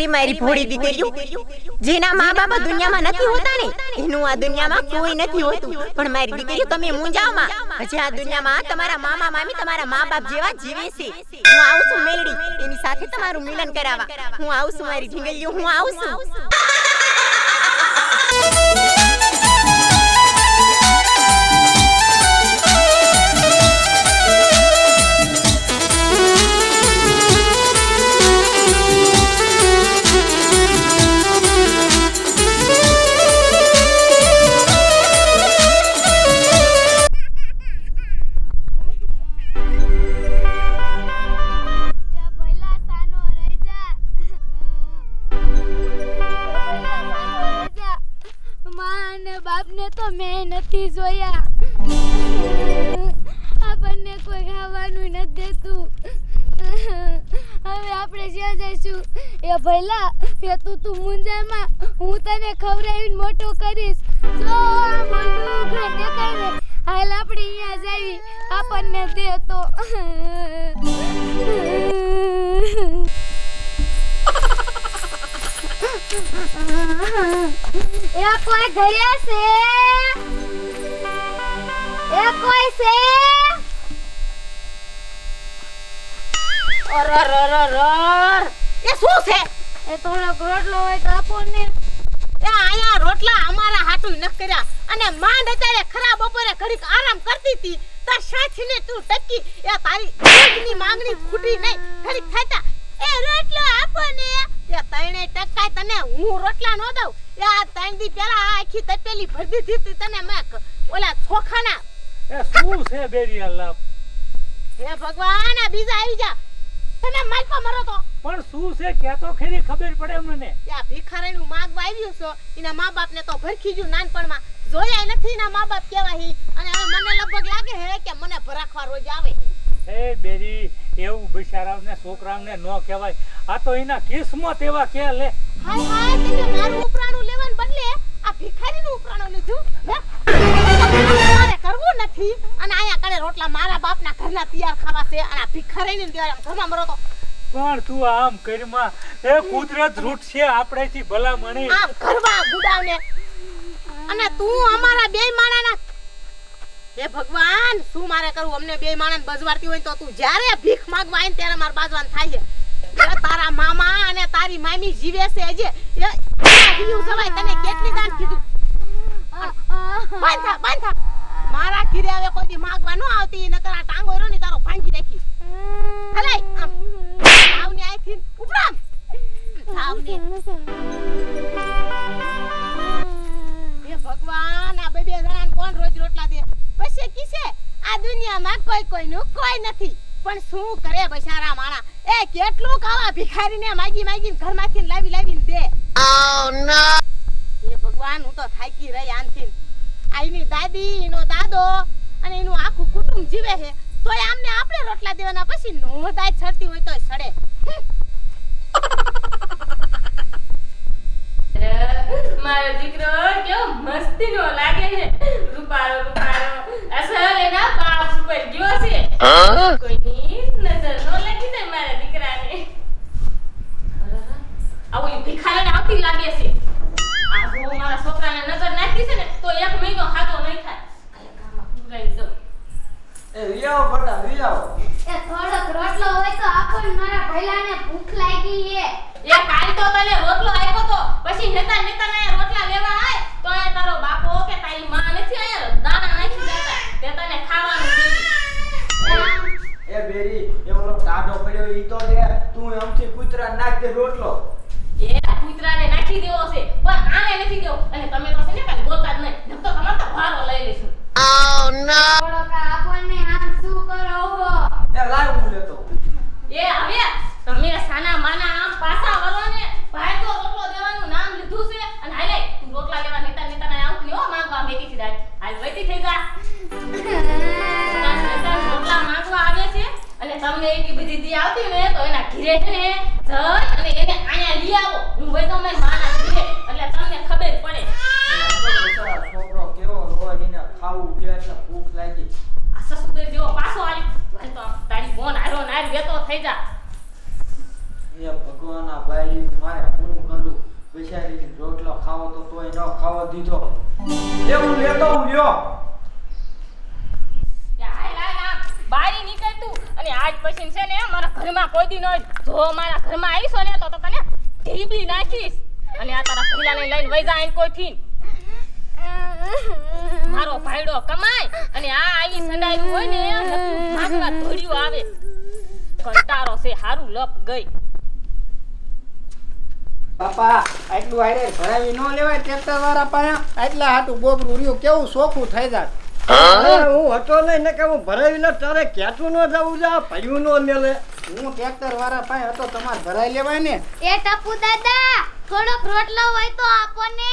અરે મારી ભોળી દીકરીઓ, જેના મા બાપ દુનિયામાં નથી હોતા ને, એનું આ દુનિયામાં કોઈ નથી હોતું. પણ મારી દીકરીઓ, તમે મૂંઝાવમાં હજી આ દુનિયામાં તમારા મામા, મામી, તમારા મા બાપ જેવા જીવે છે. હું આવું છું મેલડી, એની સાથે તમારું મિલન કરાવવા. હું આવું છું મારી ઢીંગલીઓ, હું આવું છું. માં અને બાપને તો મેં નથી જોયા. આપણને કોઈ ખાવાનું નથી દેતું. હવે આપણે જ્યાં જઈશું, એ ભૈલા, એ તું તું મુંજામાં, હું તને ખવડાવીને મોટો કરીશ. જો આ હાલ આપણે અહીંયા જાવી. આપણને દે તો. એ કોઈ ઘરે છે? એ કોઈ છે? અરરરરર. એ શું છે? એ થોડોક રોટલો હોય તો આપો ને. એ આયા રોટલા અમારા હાટું ન કર્યા. અને માંડ અત્યારે ખરા બપોરે ઘડીક આરામ કરતી હતી. તાર સાથીને તું ટકી. એ તારી ની માંગણી ખૂટી નહીં ઘડીક થાતા એ રોટલો આપો ને એ તણે ટકાય તને હું રોટલા નો દઉં એ આ ત્રણ દી પહેલા આ આખી તપેલી ભરી દીધી હતી તને મેં ક- ઓલા ચોખાના એ શું છે બેરી અલ્લાહ હે ભગવાન આ બીજા આવી જા. તને માલપા મરો તો. પણ શું છે? કે તો ખરી ખબર પડે મને ત્યાં ભિખારીનું માગવા આવ્યું છો. એના મા બાપને તો ભરખી ગયું નાનપણમાં. જોયા નથી એના મા બાપ કેવા હી અને હવે મને લગભગ લાગે હે કે મને ભરાખવા રોજ આવે હે. બેરી એવું બિચારાઓને છોકરાઓને ન કહેવાય. આ તો એના કિસ્મત એવા કે લે. હાય હાય તમે મારું ઉપરાણું લેવાને બદલે આ ભિખારીનું ઉપરાણું લીધું. કરવું નથી અને આયા કડે રોટલા મારા બાપના ઘરના તૈયાર ખાવા છે અને આ ભિખારીને દેવા ઘરમાં મરો તો પણ તું આમ કરીમાં એ કુદરત રૂટ છે આપણેથી ભલા મણી આમ કરવા ગુડાવને અને તું અમારા બે માણાના હે ભગવાન શું મારે કરવું અમને બે માણાને બજવારતી હોય તો તું જ્યારે ભીખ માંગવા આવીને ત્યારે મારા બાજવાન થાય છે તારા મામા અને તારી મામી જીવે છે હજે એ જીવ જવાય તને કેટલી દાન કીધું બાંધા બાંધા મારા ઘીરે આવે કોઈ દી માગવા ન આવતી નકર આ ટાંગો રહ્યો ને તારો ભાંગી નાખીશ. હલે આમ. આવને આઈથી ઉપરામ આવને હે ભગવાન આ બે બે જણાને કોણ રોજ રોટલા દે? પછી કીસે આ દુનિયામાં કોઈ કોઈનું કોઈ નથી. પણ શું કરે બચારા માણા? એ કેટલું ખાવા ભિખારીને માગી માગીને ઘરમાંથી લાવી લાવીને દે. હે ભગવાન હું તો થાકી રહી આનથી. એની દાદી એનો દાદો અને એનું આખું કુટુંબ જીવે છે. તોય આમને આપણે રોટલા દેવાના પછી નોંધાય છડતી હોય તોય સડે. મારો દીકરો કેવો મસ્તીનો લાગે છે. રૂપાળો રૂપાળો. અસલ એના બાપ ઉપર ગયો છે. કોઈની નજર નો લાગી જાય મારા દીકરાને. આવું ઓલી આવતી લાગે છે. જો મારા છોકરાને નજર નાખી છે ને તો એક મહિનો હાથો નહીં થાય. કાલે કામમાં પૂરાઈ જાઉં. એ વિયાવો ફટા વિયાવો એ થોડોક રોટલો હોય તો આપો મારા ભઈલાને ભૂખ લાગી છે એ કાલ તો તને રોટલો આપ્યો તો પછી નેતા નેતા ના રોટલા લેવા આય તો એ તારો બાપો કે તારી માં નથી આયા દાણા નાખી દેતા તે તને ખાવાનું દેવી એ બેરી એ ટાઢો પડ્યો ઈ તો દે તું એમથી કૂતરા નાખ દે રોટલો. કૂતરાને દેવો છે. પણ આને નથી દેવો. અને તમે તો છે ને કાંઈ બોલતા જ નહીં. નકર તો તમારે તો ભારો લઈ લઈશું. થોડોક આપણને આમ શું કરો હો? એ લાવ હું લેતો. એ હવે તમે સાના માના આમ પાછા વળો ને. ભાઈ તો રોટલો દેવાનું નામ લીધું છે. અને હાલે તું રોટલા લેવા નેતા નેતા ના આવતી હો માંગવા બેટી થી જાય હાલ વૈતી થઈ જા. રોટલા માંગવા આવે છે. અને તમને એટલી બધી દી આવતી ને તો એના ઘીરે છે ને એવું લેતો હું લ્યો. તું. કોઈ તને ઢીબી નાખીશ. અને આ તારા ભઈલાને લઈને વઈ જા એને કોઈથી મારો ભાઈડો કમાય. અને આ આવી ને ભાગવા ધોળિયું આવે. કંટારો છે, હારું, લપ ગઈ. બાપા આટલું હારે ભરાવી ન લેવાય ટ્રેક્ટર વાળા પાસે આટલા હાટું બોબરું રહ્યું કેવું સોખું થઈ જાય હું? હતો નહીં ને કે હું ભરાવી લે તારે ક્યાંતું ન જવું છે ભર્યું ન લે હું ટ્રેક્ટર વાળા પાસે હતો તમારે ભરાઈ લેવાય ને? એ ટપુ દાદા થોડોક રોટલો હોય તો આપો ને.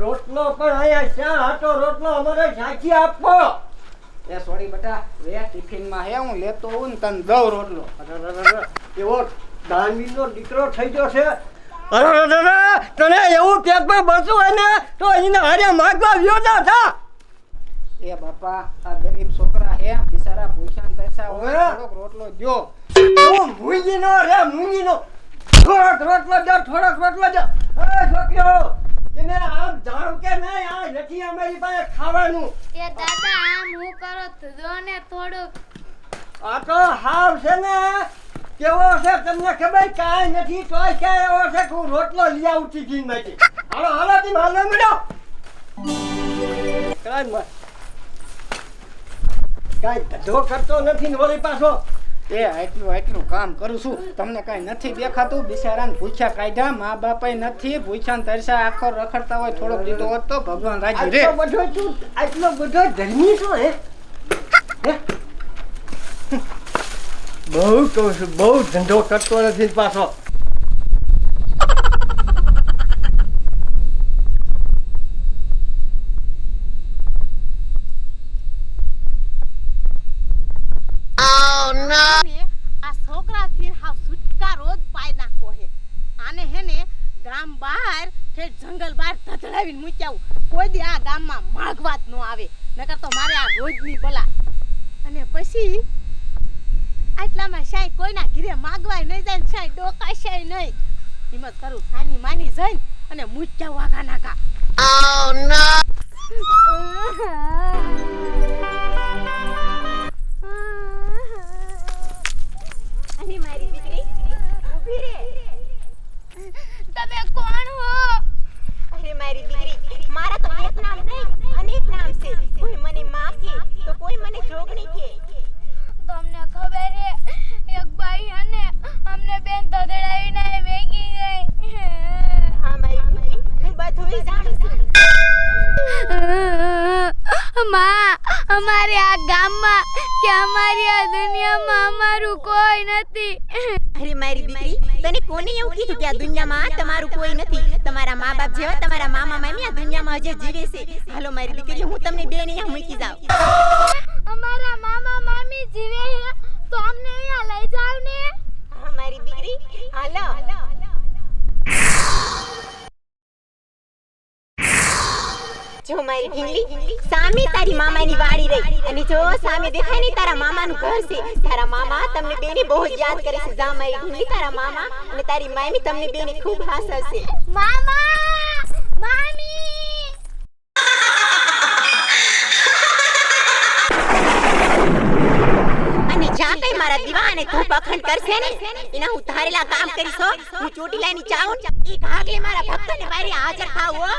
રોટલો પણ અહીંયા શા હાટો રોટલો અમારે સાચી આપો. એ સોરી બેટા વે ટિફિનમાં હે હું લેતો હું ને તને દઉં રોટલો. એવો દાનવીરનો દીકરો થઈ ગયો છે. અરરરર, તને એવું પેટમાં બસવું હોય ને તો એને હારે માગવા વ્યોતા હતા થા એ બાપા આ ગરીબ છોકરા હે બિચારા ભૂખ્યા પૈસા હોય થોડોક રોટલો જો તું મૂંગીનો રે મૂંગીનો. થોડોક રોટલો દે થોડોક રોટલો દે એ છોકરીઓ તમે આમ જાણો કે નહીં આ નથી અમારી પાસે ખાવાનું. એ દાદા આમ હું કરો તો ને થોડુંક. આ તો હાવ છે ને. કેવો છે તમને ખબર કાંઈ નથી તોય કે એવો છે કે હું રોટલો લઈ આવું ટિફિન નથી હાલો હાલો તી હાલો મળો. કાંઈ મત કાંઈ ધંધો કરતો નથી ને વળી પાછો. એ આટલું આટલું કામ કરું છું. તમને કાંઈ નથી દેખાતું? બિચારાને ભૂખ્યા કાઢ્યા મા બાપાએ નથી. ભૂખ્યા તરસા આખો રખડતા હોય થોડોક લીધો હોત તો ભગવાન રાજી રે. આટલો બધો આટલો બધો ધર્મી છો હે? હે? બહુ કહું છું બહુ ધંધો કરતો નથી પાછો. ને આ હાવ છુટકારો જ પાઈ નાખો હે. આને હે ને ગામ બહાર કે જંગલ બહાર ધધડાવીને મૂક્યા કોઈ દી આ ગામમાં માગવા જ ન આવે. નકર તો મારે આ રોજની બલા અને પછી આટલામાં શાય કોઈના ઘીરે માગવાય નહીં જાય ને શાય ડોકાશાય નહીં. હિંમત કરું સાની માની જઈને અને મુચ્યા વાઘા નાખા અને કોઈ નથી. અરે મારી દીકરી તને કોને એવું કીધું કે આ દુનિયામાં તમારું કોઈ નથી? તમારા મા બાપ જેવા તમારા મામા મામી આ દુનિયામાં હજે જીવે છે. હાલો મારી દીકરી હું તમને બે અહીંયા મૂકી જાઉં. અમારા મામા મામી જીવે તો અમને અહીંયા લઈ જાવ ને. હા મારી દીકરી હાલો. જો મારી ઢીંગલી સામે તારી મામાની વાડી રહી અને જો સામે દેખાય ને તારા મામાનું ઘર છે તારા મામા તમને બેને બહુ યાદ કરે છે જા મારી ઢીંગલી તારા મામા અને તારી મામી તમને બેને ખૂબ હાસવશે મામા મામી અને જ્યાં કઈ મારા દીવા અને ધૂપ અખંડ કરશે ને એના હું ધારેલા કામ કરીશ હો. હું ચોટીલાની ચાઉન એક હાગલે મારા ભક્તોને વારે હાજર થાવ હો